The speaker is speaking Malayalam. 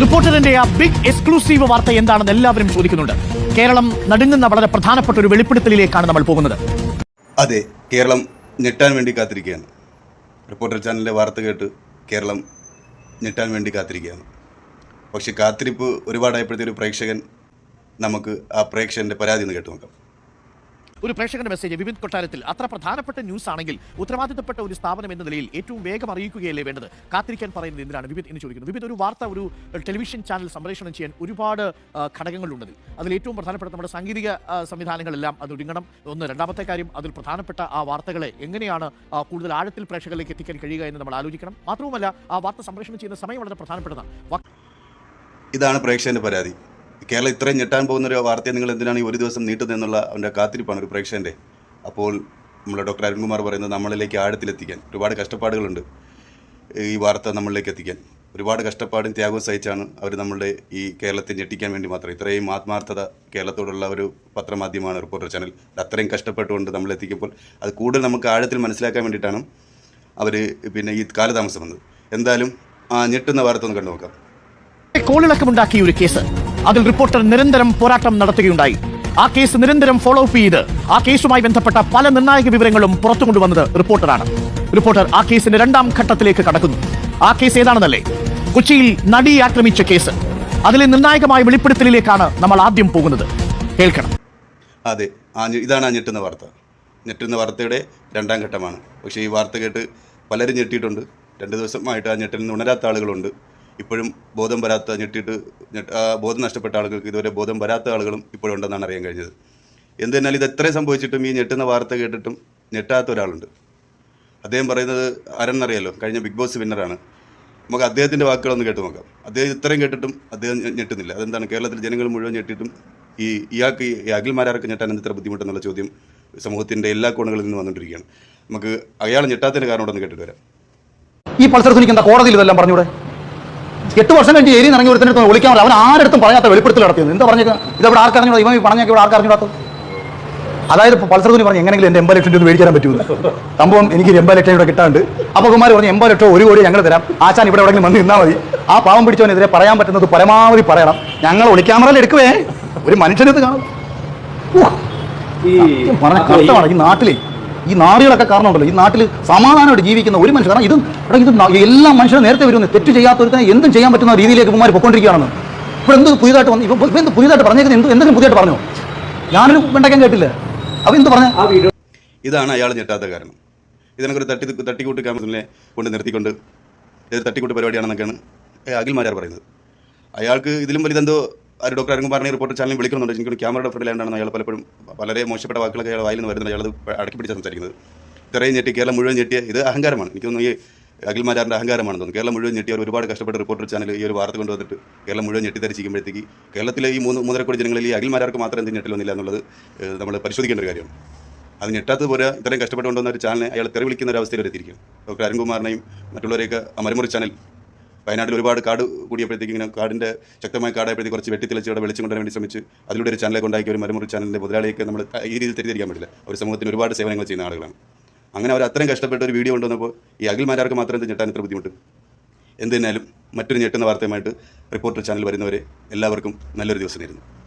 റിപ്പോർട്ടറിന്റെ ആ ബിഗ് എക്സ്ക്ലൂസീവ് വാർത്ത എന്താണെന്ന് എല്ലാവരും ചോദിക്കുന്നുണ്ട്. കേരളം നടുങ്ങുന്ന വളരെ പ്രധാനപ്പെട്ട ഒരു വെളിപ്പെടുത്തലിലേക്കാണ് നമ്മൾ പോകുന്നത്. അതെ കേരളം ഞെട്ടാൻ വേണ്ടി കാത്തിരിക്കുകയാണ്. റിപ്പോർട്ടർ ചാനലിലെ വാർത്ത കേട്ട് കേരളം ഞെട്ടാൻ വേണ്ടി കാത്തിരിക്കുകയാണ്. പക്ഷെ കാത്തിരിപ്പ് ഒരുപാടായപ്പോഴത്തെ ഒരു പ്രേക്ഷകൻ നമുക്ക് ആ പ്രേക്ഷകന്റെ പരാതി ഒന്ന് കേട്ടു നോക്കാം. ഒരു പ്രേക്ഷകന്റെ മെസ്സേജ് വിവിധ കൊട്ടാരത്തിൽ. അത്ര പ്രധാനപ്പെട്ട ന്യൂസ് ആണെങ്കിൽ ഉത്തരവാദിത്തപ്പെട്ട ഒരു സ്ഥാപനം എന്ന നിലയിൽ ഏറ്റവും വേഗം അറിയിക്കുകയല്ലേ വേണ്ടത്? കാത്തിരിക്കാൻ പറയുന്നത് എന്തിനാണ്? വിവിധ എന്ന് ചോദിക്കുന്നത് വിവിധ ഒരു വാർത്ത ഒരു ടെലിവിഷൻ ചാനൽ സംപ്രേഷണം ചെയ്യാൻ ഒരുപാട് ഘടകങ്ങളുണ്ടത് ഘടകങ്ങളുണ്ട്. അതിൽ ഏറ്റവും പ്രധാനപ്പെട്ട നമ്മുടെ സാങ്കേതിക സംവിധാനങ്ങളെല്ലാം അത് ഒരുങ്ങണം. ഒന്ന് രണ്ടാമത്തെ കാര്യം അതിൽ പ്രധാനപ്പെട്ട ആ വാർത്തകളെ എങ്ങനെയാണ് കൂടുതൽ ആഴത്തിൽ പ്രേക്ഷകരിലേക്ക് എത്തിക്കാൻ കഴിയുക എന്ന് നമ്മൾ ആലോചിക്കണം. മാത്രവുമല്ല ആ വാർത്ത സംപ്രേഷണം ചെയ്യുന്ന സമയം വളരെ പ്രധാനപ്പെട്ടതാണ്. ഇതാണ് പ്രേക്ഷകന്റെ പരാതി. കേരളം ഇത്രയും ഞെട്ടാൻ പോകുന്ന ഒരു വാർത്തയെ നിങ്ങൾ എന്തിനാണ് ഈ ഒരു ദിവസം നീട്ടുന്നത് എന്നുള്ള അവന്റെ കാത്തിരിപ്പാണ് ഒരു പ്രേക്ഷകന്റെ. അപ്പോൾ നമ്മുടെ ഡോക്ടർ അരുൺകുമാർ പറയുന്നത് നമ്മളിലേക്ക് ആഴത്തിലെത്തിക്കാൻ. ഒരുപാട് കഷ്ടപ്പാടുകളുണ്ട് ഈ വാർത്ത നമ്മളിലേക്ക് എത്തിക്കാൻ. ഒരുപാട് കഷ്ടപ്പാടും ത്യാഗവും സഹിച്ചാണ് അവർ നമ്മളുടെ ഈ കേരളത്തെ ഞെട്ടിക്കാൻ വേണ്ടി മാത്രം ഇത്രയും ആത്മാർത്ഥത കേരളത്തോടുള്ള ഒരു പത്രമാധ്യമമാണ് റിപ്പോർട്ടർ ചാനൽ അത്രയും കഷ്ടപ്പെട്ടുകൊണ്ട് നമ്മളെത്തിക്കുമ്പോൾ അത് കൂടുതൽ നമുക്ക് ആഴത്തിൽ മനസ്സിലാക്കാൻ വേണ്ടിയിട്ടാണ് അവർ പിന്നെ ഈ കാലതാമസം വന്നത്. എന്തായാലും ആ ഞെട്ടുന്ന വാർത്ത ഒന്ന് കണ്ടു നോക്കാം കോളിളക്കമുണ്ടാക്കിയ ഒരു കേസ്. അതിൽ റിപ്പോർട്ടർ നിരന്തരം പോരാട്ടം നടത്തുകയുണ്ടായി. ആ കേസ് നിരന്തരം ഫോളോ അപ്പ് ചെയ്ത് ആ കേസുമായി ബന്ധപ്പെട്ട പല നിർണായക വിവരങ്ങളും പുറത്തു കൊണ്ടുവന്നത് റിപ്പോർട്ടറാണ്. റിപ്പോർട്ടർ ആ കേസിന്റെ രണ്ടാം ഘട്ടത്തിലേക്ക് കടക്കുന്നു. ആ കേസ് ഏതാണെന്നല്ലേ? കൊച്ചിയിൽ നടി ആക്രമിച്ച കേസ്. അതിലെ നിർണായകമായ വെളിപ്പെടുത്തലിലേക്കാണ് നമ്മൾ ആദ്യം പോകുന്നത്. കേൾക്കണം. അതെ ഇതാണ് ആ ഞെട്ടുന്ന വാർത്ത. ഞെട്ടുന്ന വാർത്തയുടെ രണ്ടാം ഘട്ടമാണ്. പക്ഷേ ഈ വാർത്ത കേട്ട് പലരും ഞെട്ടിയിട്ടുണ്ട്. രണ്ട് ദിവസമായിട്ട് ആ ഞെട്ടിൽ നിന്ന് ഉണരാത്ത ആളുകളുണ്ട്. ഇപ്പോഴും ബോധം വരാത്ത ഞെട്ടിയിട്ട് ബോധം നഷ്ടപ്പെട്ട ആളുകൾക്ക് ഇതുവരെ ബോധം വരാത്ത ആളുകളും ഇപ്പോഴും ഉണ്ടെന്നാണ് അറിയാൻ കഴിഞ്ഞത്. എന്തെന്നാൽ ഇത് എത്രയും സംഭവിച്ചിട്ടും ഈ ഞെട്ടുന്ന വാർത്ത കേട്ടിട്ടും ഞെട്ടാത്ത ഒരാളുണ്ട്. അദ്ദേഹം പറയുന്നത് ആരെന്നറിയാലോ? കഴിഞ്ഞ ബിഗ് ബോസ് വിന്നറാണ്. നമുക്ക് അദ്ദേഹത്തിന്റെ വാക്കുകളൊന്ന് കേട്ട് നോക്കാം. അദ്ദേഹം ഇത്രയും കേട്ടിട്ടും അദ്ദേഹം ഞെട്ടുന്നില്ല. അതെന്താണ്? കേരളത്തിലെ ജനങ്ങൾ മുഴുവൻ ഞെട്ടിയിട്ടും ഈ ഇയാൾക്ക് ഈ അഖിൽമാരാർക്ക് ഞെട്ടാൻ ഇത്ര ബുദ്ധിമുട്ടെന്നുള്ള ചോദ്യം സമൂഹത്തിന്റെ എല്ലാ കോണുകളിൽ നിന്ന് വന്നുകൊണ്ടിരിക്കുകയാണ് നമുക്ക് അയാൾ ഞെട്ടാത്തതിന് കാരണം ഉണ്ടെന്ന് കേട്ടിട്ട് വരാം. ഈ പൾസർ എന്താ കോടതിയിൽ ഇതെല്ലാം പറഞ്ഞൂടെ? എട്ട് വർഷം കഴിഞ്ഞ് ഏരി ഇറങ്ങി ഒരുത്തിനടുത്ത് വിളിക്കാൻ പറയാം അവൻ ആരടുത്തും പറയാത്ത വെളിപ്പെടുത്തൽ നടത്തിയത് എന്താ പറഞ്ഞത് ഇത് അവിടെ ആർക്ക് ഇവൻ ഈ പറഞ്ഞൊക്കെ ഇവിടെ ആർക്കറിഞ്ഞൂടാത്തത്? അതായത് ഇപ്പോൾ പൾസർ കുഞ്ഞ് പറഞ്ഞു എങ്ങനെങ്കിലും എന്റെ എൺപത് ലക്ഷം രൂപ മേടിക്കാൻ പറ്റുമെന്ന്. സംഭവം എനിക്ക് എൺപത് ലക്ഷം ഇവിടെ കിട്ടാണ്ട്. അപ്പോൾ കുമാർ പറഞ്ഞു എൺപത് ലക്ഷം ഒരു കോടി ഞങ്ങൾ തരാം. ആശാൻ ഇവിടെ എവിടെയെങ്കിലും വന്ന് നിന്നാൽ മതി. ആ പാവം പിടിച്ചവനെതിരെ പറയാൻ പറ്റുന്നത് പരമാവധി പറയണം. ഞങ്ങൾ ഒളിക്യാമറയിൽ എടുക്കുവേ. ഒരു മനുഷ്യനത് കാണും. നാട്ടിലേ പറഞ്ഞ കഷ്ടമാണ് ഈ നാട്ടിലെ. ഈ നാടുകളൊക്കെ കാരണമുണ്ടല്ലോ. ഈ നാട്ടിൽ സമാധാനമായിട്ട് ജീവിക്കുന്ന ഒരു മനുഷ്യൻ കാരണം ഇത് എടാ ഇത് എല്ലാ മനുഷ്യരും നേരത്തെ വരുന്നത് തെറ്റ് ചെയ്യാത്തവർക്ക് എന്തും ചെയ്യാൻ പറ്റുന്ന രീതിയിലേക്ക് ഇവന്മാർ പൊക്കൊണ്ടിരിക്കുകയാണെന്ന് ഇപ്പോൾ എന്ത് പുതിയതായിട്ട് വന്നു ഇപ്പോൾ എന്ത് പുതിയതായിട്ട് പറഞ്ഞേക്കുന്നത്? എന്ത് എന്തെങ്കിലും പുതിയതായിട്ട് പറഞ്ഞോ? ഞാനൊരു വെണ്ടയ്ക്കാൻ കേട്ടില്ല. അവ എന്ത് പറഞ്ഞ? ഇതാണ് അയാൾ ഞെട്ടാത്ത കാരണം. ഇതിനൊക്കെ ഒരു തട്ടി തട്ടിക്കൂട്ട് ക്യാമറസിനെ കൊണ്ട് നിർത്തിക്കൊണ്ട് ഇത് തട്ടിക്കൂട്ട് പരിപാടിയാണെന്നൊക്കെയാണ് അഖിൽമാരാർ പറയുന്നത്. അയാൾക്ക് ഇതിലും വലുതെന്തോ ഒരു ഡോക്ടർ ആരെങ്കിലും പറഞ്ഞ റിപ്പോർട്ട് ചാനലിൽ വിളിക്കുന്നുണ്ട്. എനിക്ക് ക്യാമറയുടെ ഫ്രണ്ടിലാണ്ടാണ് അയാൾ പലപ്പോഴും വളരെ മോശപ്പെട്ട വാക്കുകളൊക്കെ അയാൾ വായിൽ നിന്ന് വരുന്നത് അയാൾ അടക്കി പിടിച്ച് സംസാരിക്കുന്നത്. ഇത്രയും ഞെട്ടി കേരളം മുഴുവൻ ഞെട്ടിയ ഇത് അഹങ്കാരമാണ്. എനിക്ക് തോന്നുന്നു ഈ അഖിൽമാരാറിന്റെ അഹങ്കാരമാണ് തോന്നുന്നു. കേരളം മുഴുവൻ ഞെട്ടിയ ഒരുപാട് കഷ്ടപ്പെട്ട റിപ്പോർട്ടർ ചാനൽ ഈ ഒരു വാർത്ത കൊണ്ടുവന്നിട്ട് കേരളം മുഴുവൻ ഞെട്ടിത്തരിച്ചിരിക്കുമ്പോഴത്തേക്ക് കേരളത്തിലെ ഈ മൂന്ന് മൂന്നര കോടി ജനങ്ങളിൽ ഈ അഖിൽമാരാർക്ക് മാത്രം എന്ത് വന്നില്ല എന്നുള്ളത് നമ്മൾ പരിശോധിക്കേണ്ട ഒരു കാര്യമാണ്. അത് ഞെട്ടാത്ത പോലെ ഇത്രയും കഷ്ടപ്പെട്ടുകൊണ്ടുവന്ന ഒരു ചാനലിനെ അയാൾ തെറി വിളിക്കുന്ന ഒരു അവസ്ഥയിൽ എത്തിയിരിക്കും ഡോക്ടർ അരുൺകുമാറിനെയും മറ്റുള്ളവരെയൊക്കെ മരമുറി ചാനൽ വയനാട്ടിൽ ഒരുപാട് കാട് കൂടിയപ്പോഴത്തേക്ക് ഇങ്ങനെ കാടിന്റെ ശക്തമായ കാടായപ്പോഴത്തേക്ക് കുറച്ച് വെട്ടിത്തെളിച്ച് അവിടെ വെളിച്ചം കൊണ്ടുവരാൻ വേണ്ടി ശ്രമിച്ച് അതിലൂടെ ഒരു ചാനലൊക്കെ ഉണ്ടാക്കിയ ഒരു മരമുറി ചാനലിന്റെ മുതലാളിയൊക്കെ നമ്മൾ ഈ രീതിയിൽ തെറ്റിദ്ധരിക്കാൻ പറ്റില്ല. ഒരു സമൂഹത്തിന് ഒരുപാട് സേവനങ്ങൾ ചെയ്യുന്ന ആളുകളാണ്. അങ്ങനെ അവർ അത്രയും കഷ്ടപ്പെട്ട ഒരു വീഡിയോ കൊണ്ടുവന്നപ്പോൾ ഈ അഖിൽമാരാർക്ക് മാത്രം എന്ത് ഞെട്ടാൻ ഇത്ര ബുദ്ധിമുട്ട്? എന്തിനാലും മറ്റൊരു ഞെട്ടുന്ന വാർത്തയുമായിട്ട് റിപ്പോർട്ടർ ചാനൽ വരുന്നവരെ എല്ലാവർക്കും നല്ലൊരു ദിവസം നേരുന്നു.